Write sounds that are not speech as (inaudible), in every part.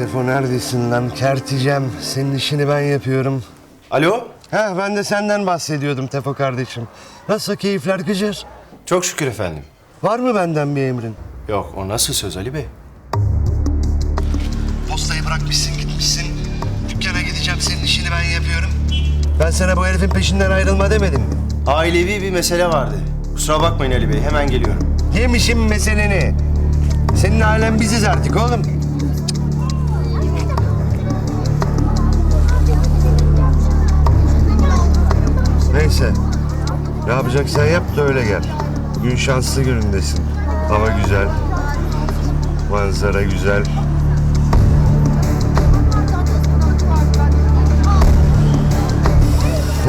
Tefo neredesin lan? Kerteceğim. Senin işini ben yapıyorum. Alo? Ha ben de senden bahsediyordum Tefo kardeşim. Nasıl keyifler güzel? Çok şükür efendim. Var mı benden bir emrin? Yok o nasıl söz Ali Bey? Postayı bırakmışsın gitmişsin. Dükkana gideceğim senin işini ben yapıyorum. Ben sana bu herifin peşinden ayrılma demedim mi? Ailevi bir mesele vardı. Kusura bakmayın Ali Bey hemen geliyorum. Yemişim meseleni. Senin ailen biziz artık oğlum. Neyse. Ne yapacaksan yap da öyle gel. Gün şanslı günündesin. Hava güzel. Manzara güzel.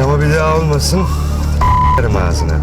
Ama bir daha olmasın. Ağzına.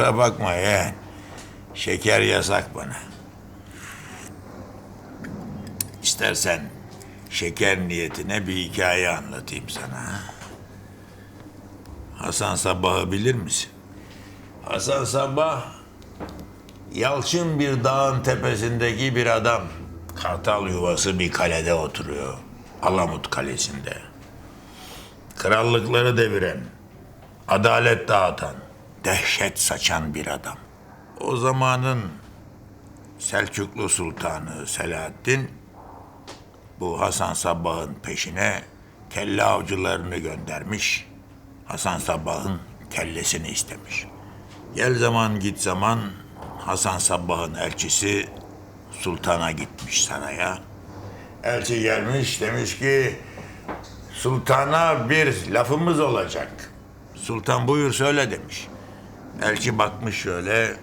Kusura bakma yeğen. Şeker yasak bana. İstersen şeker niyetine bir hikaye anlatayım sana. ha? Hasan Sabbah'ı bilir misin? Hasan Sabbah, yalçın bir dağın tepesindeki bir adam. Kartal yuvası bir kalede oturuyor. Alamut Kalesi'nde. Krallıkları deviren, adalet dağıtan, dehşet saçan bir adam. O zamanın Selçuklu Sultanı Selahaddin bu Hasan Sabbah'ın peşine kelle avcılarını göndermiş. Hasan Sabbah'ın kellesini istemiş. Gel zaman git zaman Hasan Sabbah'ın elçisi sultana gitmiş saraya. Elçi gelmiş demiş ki sultana bir lafımız olacak. Sultan buyur söyle demiş. Elçi bakmış şöyle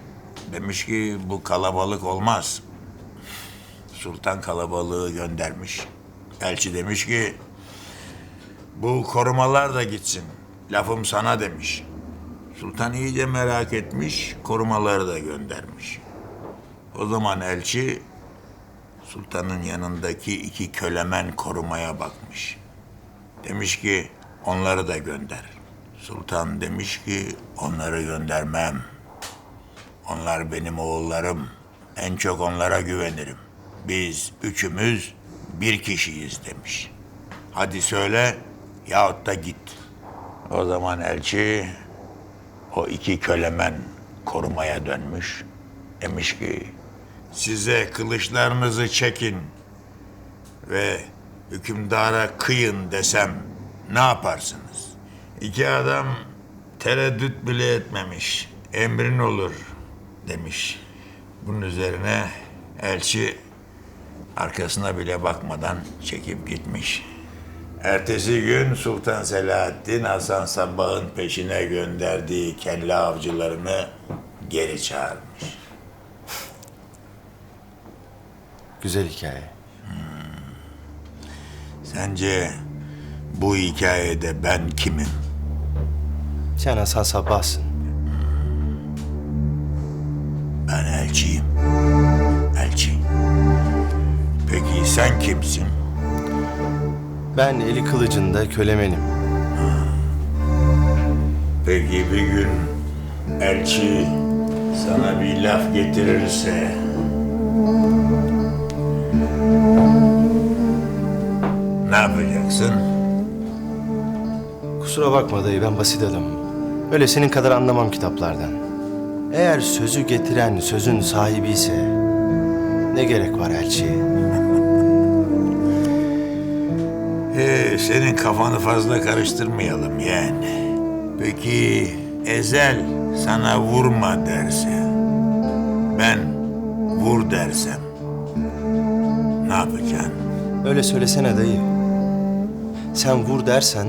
demiş ki bu kalabalık olmaz. Sultan kalabalığı göndermiş. Elçi demiş ki bu korumalar da gitsin. Lafım sana demiş. Sultan iyice merak etmiş, korumaları da göndermiş. O zaman elçi sultanın yanındaki iki kölemen korumaya bakmış. Demiş ki onları da gönder. Sultan demiş ki onları göndermem. Onlar benim oğullarım. En çok onlara güvenirim. Biz üçümüz bir kişiyiz demiş. Hadi söyle yahut da git. O zaman elçi o iki kölemen korumaya dönmüş. Demiş ki size kılıçlarınızı çekin ve hükümdara kıyın desem ne yaparsınız? İki adam tereddüt bile etmemiş. Emrin olur demiş. Bunun üzerine elçi arkasına bile bakmadan çekip gitmiş. Ertesi gün Sultan Selahaddin Hasan Sabbah'ın peşine gönderdiği kelle avcılarını geri çağırmış. Güzel hikaye. Sence bu hikayede ben kimim? Sen Hasan Sabbah'sın. Ben elçiyim. Elçi. Peki sen kimsin? Ben eli kılıcında kölemenim. Peki bir gün elçi sana bir laf getirirse ne yapacaksın? Kusura bakma dayı ben basit adamım. Öyle senin kadar anlamam kitaplardan. Eğer sözü getiren sözün sahibi ise ne gerek var elçiye? (laughs) Ee, senin kafanı fazla karıştırmayalım yani. Peki Ezel sana vurma derse, ben vur dersem ne yapacaksın? Öyle söylesene dayı. Sen vur dersen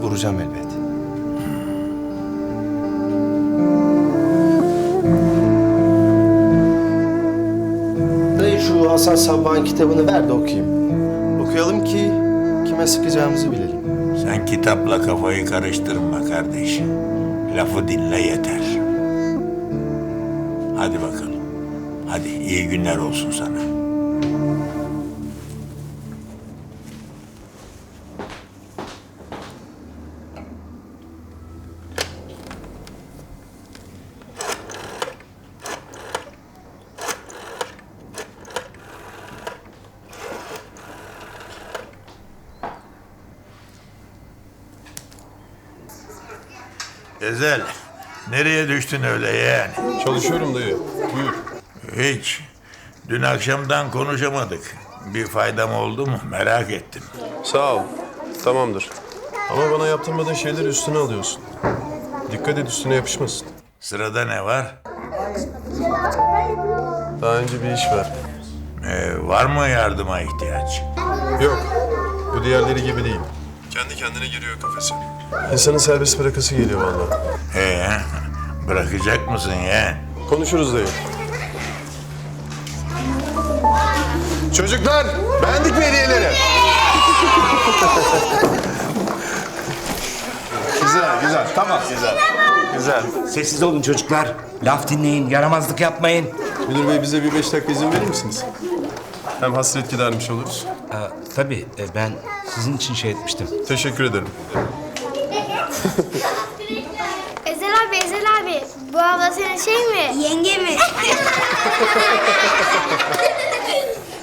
vuracağım elbet. Hasan Sabbah'ın kitabını ver de okuyayım. Okuyalım ki kime sıkacağımızı bilelim. Sen kitapla kafayı karıştırma kardeşim. Lafı dinle yeter. Hadi bakalım. Hadi iyi günler olsun sana. Ezel, nereye düştün öyle yeğen? Çalışıyorum dayı. Buyur. Hiç. Dün akşamdan konuşamadık. Bir faydam oldu mu merak ettim. Sağ ol. Tamamdır. Ama bana yaptırmadığın şeyleri üstüne alıyorsun. Dikkat et üstüne yapışmasın. Sırada ne var? Daha önce bir iş var. Ee, var mı yardıma ihtiyaç? Yok. Bu diğerleri gibi değil. Kendi kendine giriyor kafese. İnsanın serbest bırakası geliyor vallahi. Ee, bırakacak mısın yeğen? Konuşuruz dayı. Çocuklar, beğendik mi hediyeleri? (laughs) güzel, güzel. Tamam, güzel. Güzel. Sessiz olun çocuklar. Laf dinleyin, yaramazlık yapmayın. Müdür bey bize bir beş dakika izin verir misiniz? Hem hasret gidermiş oluruz. Aa, tabii e, ben sizin için şey etmiştim. Teşekkür ederim. (laughs) Ezel abi, Ezel abi. Bu abla senin şey mi? Yenge mi? (laughs)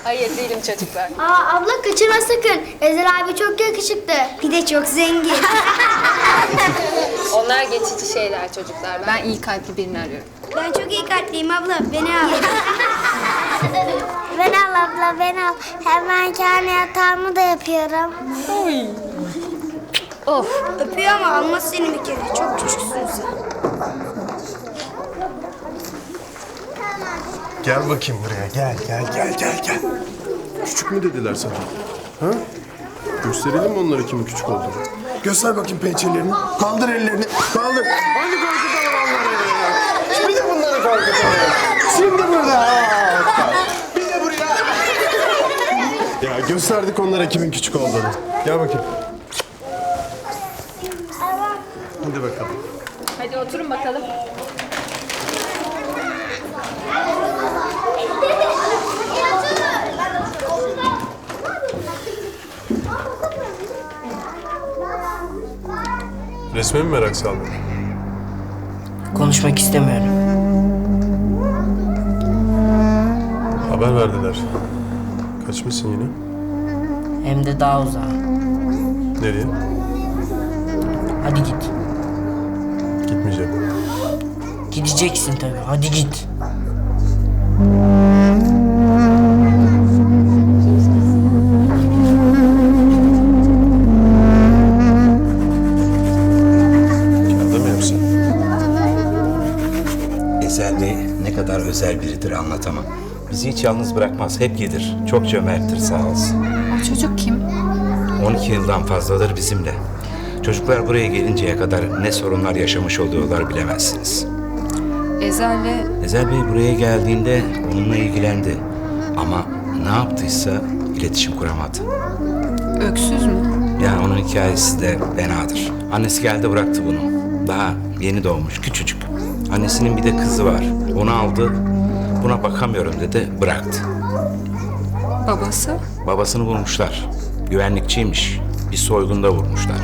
Hayır değilim çocuklar. Aa abla kaçırma sakın. Ezel abi çok yakışıklı. Bir de çok zengin. (laughs) Onlar geçici şeyler çocuklar. Ben iyi kalpli birini arıyorum. ben çok iyi kalpliyim abla. Beni al. ben al abla, ben al. Hemen kendi yatağımı da yapıyorum. Of. Öpüyor ama almaz seni bir kere. Çok küçüksün sen. Gel bakayım buraya. Gel, gel, gel, gel, gel. Küçük mü dediler sana? Ha? Gösterelim mi onlara kimin küçük olduğunu? Göster bakayım pençelerini. Kaldır ellerini. Kaldır. Hadi korkutalım onları. Şimdi de bunları korkutalım. Şimdi burada. Bir de buraya. Ya gösterdik onlara kimin küçük olduğunu. Gel bakayım. Hadi bakalım. Hadi oturun bakalım. Resme mi merak saldın? Konuşmak istemiyorum. Haber verdiler. Kaçmışsın yine. Hem de daha uzağa. Nereye? Hadi git. Gitmeyeceğim. Gideceksin tabii. Hadi git. Kağıda mı yapsın? Ezel Bey ne kadar özel biridir anlatamam. Bizi hiç yalnız bırakmaz, hep gelir. Çok cömerttir sağ olsun. O çocuk kim? 12 yıldan fazladır bizimle. Çocuklar buraya gelinceye kadar ne sorunlar yaşamış oluyorlar bilemezsiniz. Ezel'le Ezel Bey buraya geldiğinde onunla ilgilendi. Ama ne yaptıysa iletişim kuramadı. öksüz mü? Yani onun hikayesi de fenadır. Annesi geldi bıraktı bunu. Daha yeni doğmuş, küçücük. Annesinin bir de kızı var. Onu aldı, buna bakamıyorum dedi, bıraktı. Babası? Babasını vurmuşlar. Güvenlikçiymiş. Bir soygunda vurmuşlar.